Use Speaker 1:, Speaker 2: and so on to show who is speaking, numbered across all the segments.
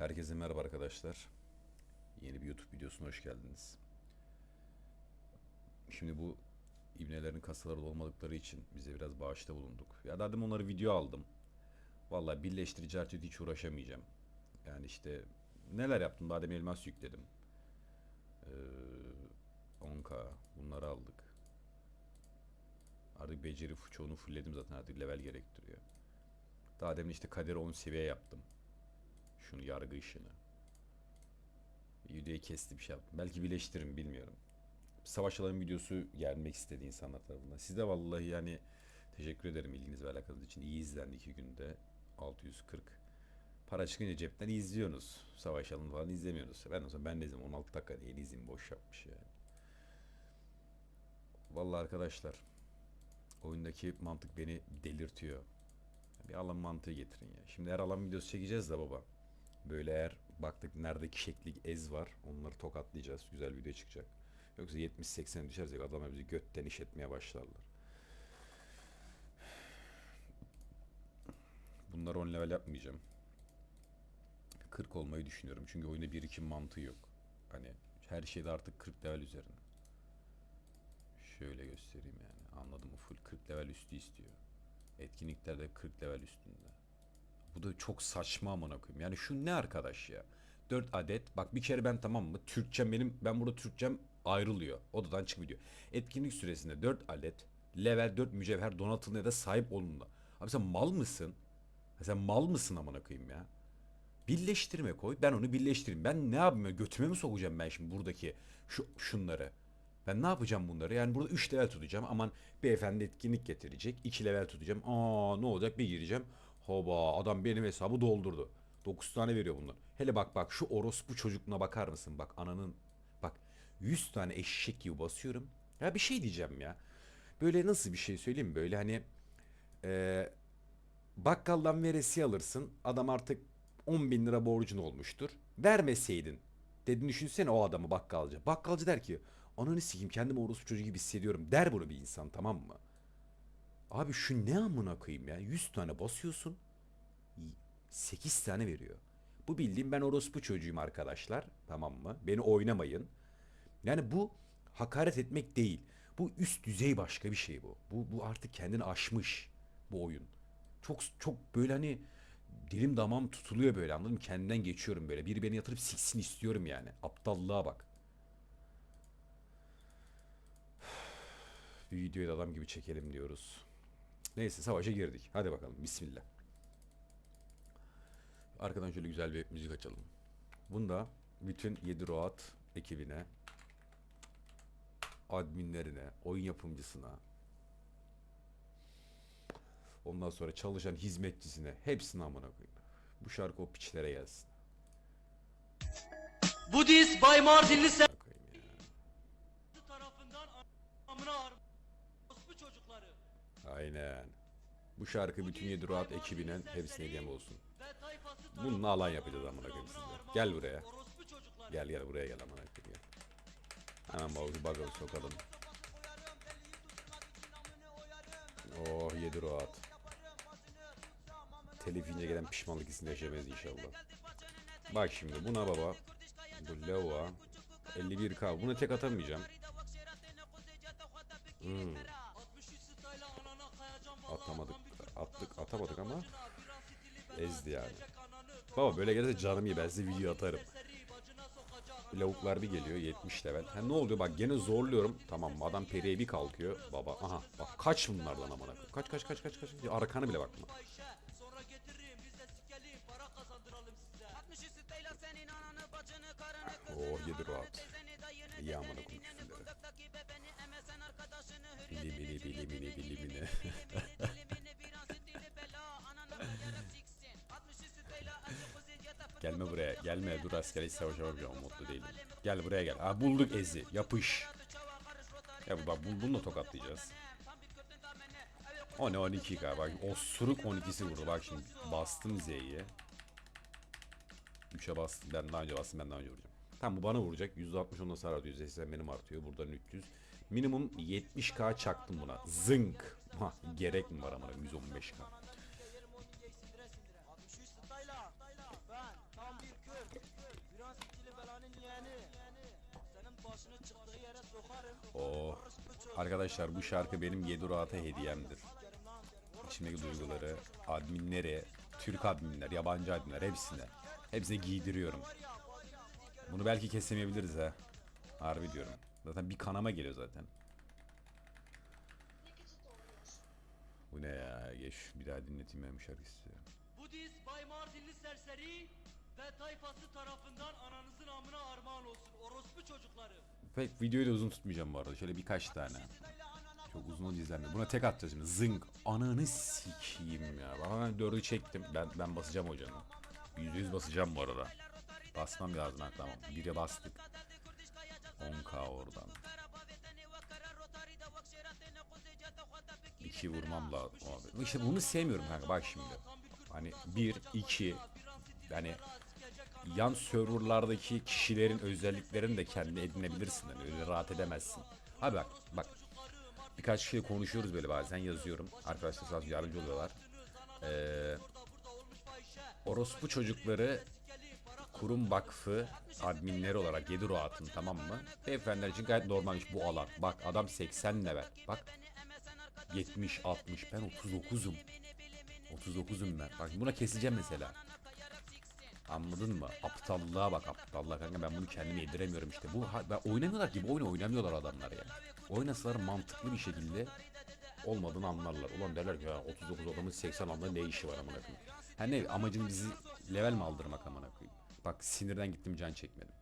Speaker 1: Herkese merhaba arkadaşlar. Yeni bir YouTube videosuna hoş geldiniz. Şimdi bu ibnelerin kasaları olmadıkları için bize biraz bağışta bulunduk. Ya dedim onları video aldım. Vallahi birleştirici artık hiç uğraşamayacağım. Yani işte neler yaptım? Badem elmas yükledim. Ee, 10k bunları aldık. Artık beceri çoğunu fullledim zaten artık level gerektiriyor. Daha demin işte kaderi 10 seviye yaptım. Şunu yargı işini. Videoyu kesti bir şey yaptım. Belki birleştiririm bilmiyorum. Savaş alanı videosu gelmek istedi insanlar tarafından. Size vallahi yani teşekkür ederim ilginiz ve alakanız için. İyi izlendi iki günde. 640. Para çıkınca cepten izliyorsunuz. Savaş alanı falan izlemiyorsunuz. Ben o zaman ben de izledim. 16 dakika değil izin boş yapmış yani. Vallahi arkadaşlar oyundaki mantık beni delirtiyor. Bir alan mantığı getirin ya. Şimdi her alan videosu çekeceğiz de baba. Böyle eğer baktık neredeki şekli ez var onları tokatlayacağız. Güzel video çıkacak. Yoksa 70-80 düşersek adamlar bizi götten iş etmeye başlarlar. Bunları 10 level yapmayacağım. 40 olmayı düşünüyorum. Çünkü oyunda birikim mantığı yok. Hani her şeyde artık 40 level üzerine. Şöyle göstereyim yani. Anladım mı? Full 40 level üstü istiyor. Etkinliklerde 40 level üstünde. Bu da çok saçma amına koyayım. Yani şu ne arkadaş ya? 4 adet. Bak bir kere ben tamam mı? Türkçem benim ben burada Türkçem ayrılıyor. Odadan çıkıp gidiyor. Etkinlik süresinde 4 adet level 4 mücevher donatılına ya da sahip olunma. Abi sen mal mısın? Ha Sen mal mısın amına koyayım ya? Birleştirme koy. Ben onu birleştireyim. Ben ne yapayım? ya? Götüme mi sokacağım ben şimdi buradaki şu şunları? Ben ne yapacağım bunları? Yani burada 3 level tutacağım. Aman beyefendi etkinlik getirecek. 2 level tutacağım. Aa ne olacak? Bir gireceğim. Hoba adam benim hesabı doldurdu. 9 tane veriyor bunlar. Hele bak bak şu orospu çocukluğuna bakar mısın? Bak ananın bak 100 tane eşek gibi basıyorum. Ya bir şey diyeceğim ya. Böyle nasıl bir şey söyleyeyim? Böyle hani eee bakkaldan veresiye alırsın. Adam artık 10 bin lira borcun olmuştur. Vermeseydin. Dedin düşünsene o adamı bakkalcı. Bakkalcı der ki ananı sikeyim kendimi orospu çocuğu gibi hissediyorum. Der bunu bir insan tamam mı? Abi şu ne amına koyayım ya? 100 tane basıyorsun. 8 tane veriyor. Bu bildiğim ben orospu çocuğuyum arkadaşlar. Tamam mı? Beni oynamayın. Yani bu hakaret etmek değil. Bu üst düzey başka bir şey bu. Bu, bu artık kendini aşmış bu oyun. Çok çok böyle hani dilim damağım tutuluyor böyle anladın mı? Kendimden geçiyorum böyle. Biri beni yatırıp siksin istiyorum yani. Aptallığa bak. Bir videoyu da adam gibi çekelim diyoruz. Neyse savaşa girdik. Hadi bakalım. Bismillah. Arkadan şöyle güzel bir müzik açalım. Bunda bütün 7 Roat ekibine, adminlerine, oyun yapımcısına, ondan sonra çalışan hizmetçisine hepsini amına koyayım. Bu şarkı o piçlere gelsin.
Speaker 2: Budist Bay Mardinli sen
Speaker 1: Amına koyayım ya.
Speaker 2: tarafından amına ar- orospu çocukları.
Speaker 1: Aynen. Bu şarkı bütün 7 Roat ekibinin hepsine hediyem olsun. Bununla alan yapacağız amına koyayım size. Gel buraya. Gel gel buraya gel amına koyayım. gel. Hemen bağı baga sokalım. Oh 7 Roat. Telif yiyince gelen pişmanlık hissini yaşamayız inşallah. Bak şimdi buna baba. Bu Leva. 51k. Buna tek atamayacağım. Hmm. Atamadık ama ezdi yani. Baba böyle gelirse canım iyi ben size video atarım. Lavuklar bir geliyor 70 level. Ha ne oluyor bak gene zorluyorum. Tamam mı? adam periye bir kalkıyor. Baba aha bak kaç bunlardan amına. Kaç kaç kaç kaç kaç. Arkana bile bakma.
Speaker 2: Ayşe sonra getiririm biz de sikelim para kazandıralım size
Speaker 3: 60 üstüyle senin ananı bacını karını
Speaker 1: Oh yedi rahat. İyi amına koyayım küfürleri. Gelme buraya. Gelme. Dur asker hiç savaşamayacağım. Modda değilim. Gel buraya gel. Ha bulduk Ezi. Yapış. Ya bak bu, bunu da tokatlayacağız. O ne 12 k bak osuruk 12'si vurdu bak şimdi bastım Z'yi 3'e bastım ben daha önce bastım ben daha önce vuracağım Tamam bu bana vuracak %60 ondan hasar atıyor Z benim artıyor buradan 300 Minimum 70k çaktım buna zınk ha, Gerek mi var ama 115k Arkadaşlar bu şarkı benim Yedurata hediyemdir. İçimdeki duyguları adminlere, Türk adminler, yabancı adminler hepsine. Hepsine giydiriyorum. Bunu belki kesemeyebiliriz ha. Harbi diyorum. Zaten bir kanama geliyor zaten. Bu ne ya? Geç bir daha dinleteyim ben bu şarkısı.
Speaker 2: Budist Bay Mardinli serseri ve tayfası tarafından ananızın amına armağan olsun. Orospu çocukları.
Speaker 1: Pek videoyu da uzun tutmayacağım bu arada. Şöyle birkaç tane. Çok uzun olunca izlenmiyor. Buna tek atacağız şimdi. Zınk. Ananı sikeyim ya. Bana dördü çektim. Ben ben basacağım hocanı. Yüzde yüz basacağım bu arada. Basmam lazım ha tamam. Bire bastık. 10k oradan. İki vurmam lazım abi. İşte bunu sevmiyorum kanka bak şimdi. Hani bir, iki, yani yan serverlardaki kişilerin özelliklerini de kendine edinebilirsin. Hani öyle rahat edemezsin. Abi bak bak. Birkaç kişiyle konuşuyoruz böyle bazen yazıyorum. Arkadaşlar sağ yardımcı oluyorlar. Ee, orospu çocukları kurum vakfı adminleri olarak 7 atın tamam mı? Beyefendiler için gayet normalmiş bu alan. Bak adam 80 level. Bak 70 60 ben 39'um. 39'um ben. Bak buna keseceğim mesela. Anladın mı? Aptallığa bak aptallığa kanka ben bunu kendime yediremiyorum işte. Bu ben oynamıyorlar ki bu oyunu oynamıyorlar adamlar ya. Oynasalar mantıklı bir şekilde olmadığını anlarlar. Ulan derler ki ya 39 adamın 80 anda ne işi var amına koyayım. Ha ne amacın bizi level mi aldırmak amına koyayım. Bak sinirden gittim can çekmedim.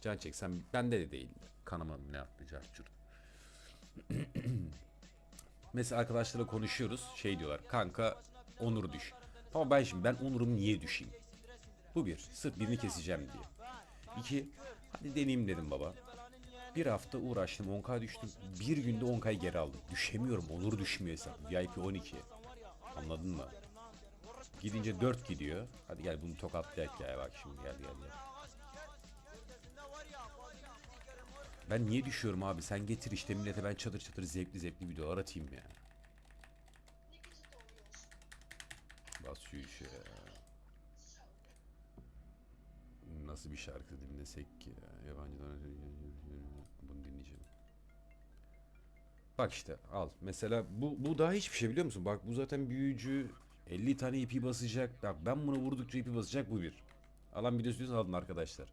Speaker 1: Can çeksem bende de değildi. Kanıma ne yaptı carçurt. Mesela arkadaşlarla konuşuyoruz. Şey diyorlar. Kanka Onur düş. Ama ben şimdi ben Onur'um niye düşeyim? Bu bir. Sırf birini keseceğim diye. İki. Hadi deneyeyim dedim baba. Bir hafta uğraştım 10k düştüm. Bir günde 10k'yı geri aldım. Düşemiyorum. Onur düşmüyor hesap. VIP 12. Anladın mı? Gidince 4 gidiyor. Hadi gel bunu tokatlayak ya bak şimdi gel gel gel. Ben niye düşüyorum abi? Sen getir işte millete ben çatır çatır zevkli zevkli videolar atayım ya. Basıyor işe ya. Nasıl bir şarkı dinlesek ki ya? Yabancıdan bunu dinleyeceğim. Bak işte al. Mesela bu, bu daha hiçbir şey biliyor musun? Bak bu zaten büyücü 50 tane ipi basacak. Bak ben bunu vurdukça ipi basacak bu bir. Alan bir de alın arkadaşlar.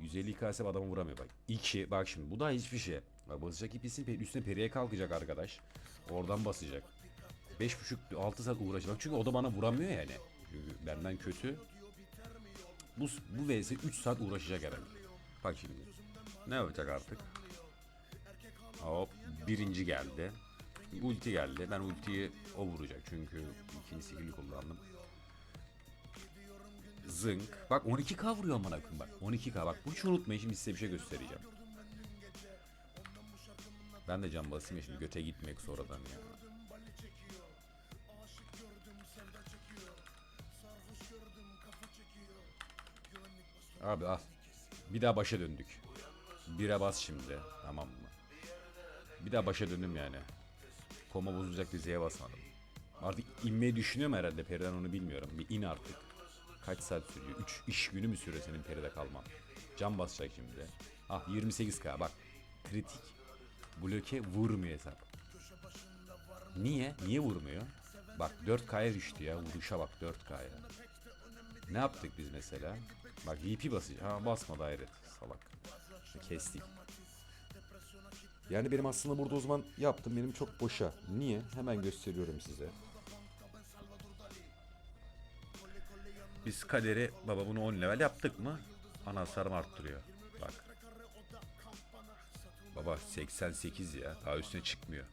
Speaker 1: 150 kasep adamı vuramıyor bak. 2 bak şimdi bu da hiçbir şey. Bak basacak ipisin üstüne periye kalkacak arkadaş. Oradan basacak. 5,5 6 saat uğraşacak. Çünkü o da bana vuramıyor yani. Benden kötü. Bu bu vs 3 saat uğraşacak herhalde. Bak şimdi. Ne yapacak artık? Hop birinci geldi. Ulti geldi. Ben ultiyi o vuracak çünkü ikinci skill'i kullandım. Zınk. Bak 12k vuruyor amına koyayım bak. 12k bak. Bu hiç unutmayın şimdi size bir şey göstereceğim. Ben de can basayım ya şimdi göte gitmek sonradan ya. Abi al. Bir daha başa döndük. Bire bas şimdi. Tamam mı? Bir daha başa döndüm yani. Koma bozulacak dizeye basmadım. Artık inmeyi düşünüyorum herhalde Periden onu bilmiyorum. Bir in artık. Kaç saat sürüyor? 3 iş günü mü sürüyor senin peride kalman? Cam basacak şimdi. Ah 28k bak. Kritik. Bloke vurmuyor hesap. Niye? Niye vurmuyor? Bak 4k'ya düştü ya. Vuruşa bak 4k'ya. Ne yaptık biz mesela? Bak VP basacak. Ha basmadı hayret. Salak. Kestik. Yani benim aslında burada o zaman yaptım benim çok boşa. Niye? Hemen gösteriyorum size. Biz kaderi baba bunu 10 level yaptık mı? Ana hasarımı arttırıyor. Bak. Baba 88 ya. Daha üstüne çıkmıyor.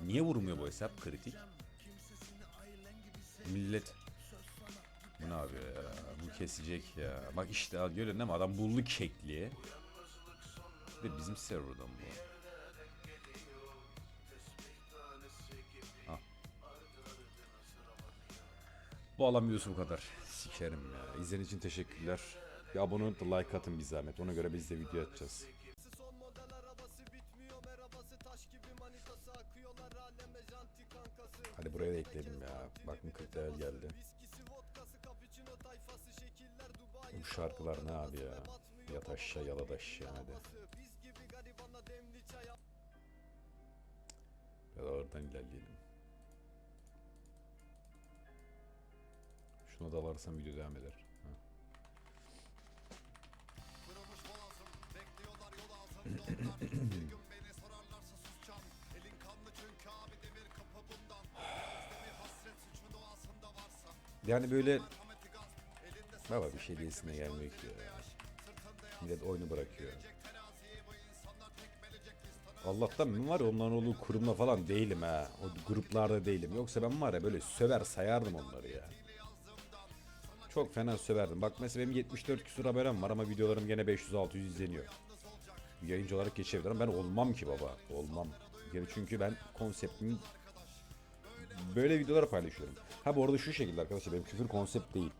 Speaker 1: Niye vurmuyor bu hesap kritik? Millet bu ne yapıyor ya? Bu kesecek ya. Bak işte al görüyorsun değil mi? Adam buldu kekliği. Bir de bizim serverdan bu. Al. Bu videosu bu kadar. Sikerim ya. İzlediğiniz için teşekkürler. Bir abone olup da like atın bir zahmet. Ona göre biz de video atacağız.
Speaker 4: Son model arabası bitmiyor merhabası taş gibi manitası akıyorlar aleme janti kankası
Speaker 1: Hadi buraya da ekleyelim ya. Bak mı 40 level geldi. Bu şarkılar ne abi ya? Yat aşağı yaladaş ya hadi. Biraz oradan ilerleyelim. Şuna dalarsam video devam eder. yani böyle baba bir şey diyesine gelmiyor ki ya. Millet oyunu bırakıyor. Allah'tan ben var ya onların olduğu kurumda falan değilim ha. O gruplarda değilim. Yoksa ben var ya böyle söver sayardım onları ya. Çok fena söverdim. Bak mesela benim 74 küsur abonem var ama videolarım gene 500-600 izleniyor. Yayıncı olarak geçebilirim. Ben olmam ki baba. Olmam. Yani çünkü ben konseptimi böyle videolar paylaşıyorum. Ha bu arada şu şekilde arkadaşlar benim küfür konsept değil.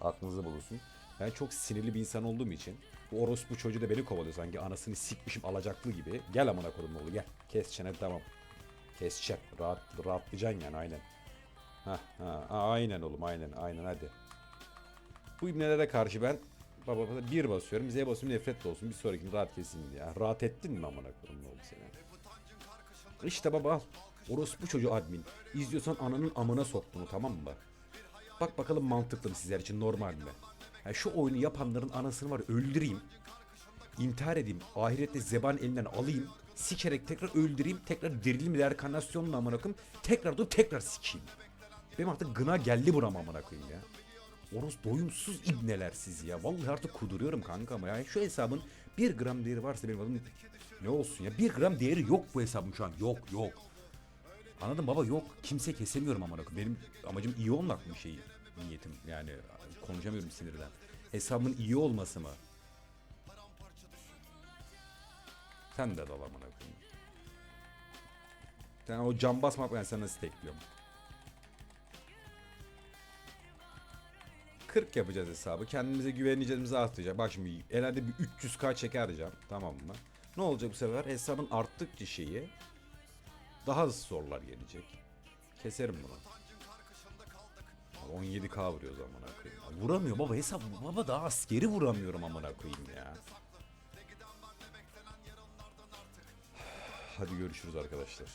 Speaker 1: Aklınızda bulunsun. Ben çok sinirli bir insan olduğum için bu orospu çocuğu da beni kovalıyor sanki anasını sikmişim alacaklı gibi. Gel amına koyayım oğlu gel. Kes çene tamam. Keseceğim. Rahat, rahatlayacaksın yani aynen. Ha, ha, aynen oğlum aynen aynen hadi. Bu ibnelere karşı ben baba bir basıyorum. Z basıyorum nefret olsun. Bir sonrakini rahat kesin ya. Rahat ettin mi amına koyayım oğlum seni? İşte baba al. Orospu çocuğu admin. İzliyorsan ananın amına sok tamam mı? Bak bakalım mantıklı mı sizler için normal mi? Yani şu oyunu yapanların anasını var öldüreyim. intihar edeyim. Ahirette zeban elinden alayım. Sikerek tekrar öldüreyim. Tekrar dirileyim reenkarnasyonla amına koyayım. Tekrar dur tekrar sikeyim. Benim artık gına geldi burama amına koyayım ya. Oros doyumsuz ibneler siz ya. Vallahi artık kuduruyorum kanka ama ya. Şu hesabın bir gram değeri varsa benim adım ne olsun ya. Bir gram değeri yok bu hesabın şu an. Yok yok. Anladın baba yok. Kimse kesemiyorum amına koyayım. Benim amacım iyi olmak mı şey niyetim. Yani konuşamıyorum sinirden. Hesabın iyi olması mı? Sen de dal amına. Sen o cam basmak ben sana nasıl tekliyorum. 40 yapacağız hesabı. Kendimize güveneceğimizi arttıracak. Bak şimdi herhalde bir 300k çekereceğim. Tamam mı? Ne olacak bu sefer? Hesabın arttıkça şeyi daha sorular gelecek. Keserim bunu. 17k vuruyor amına koyayım. Ya Vuramıyor baba hesap baba daha askeri vuramıyorum amına koyayım ya. Hadi görüşürüz arkadaşlar.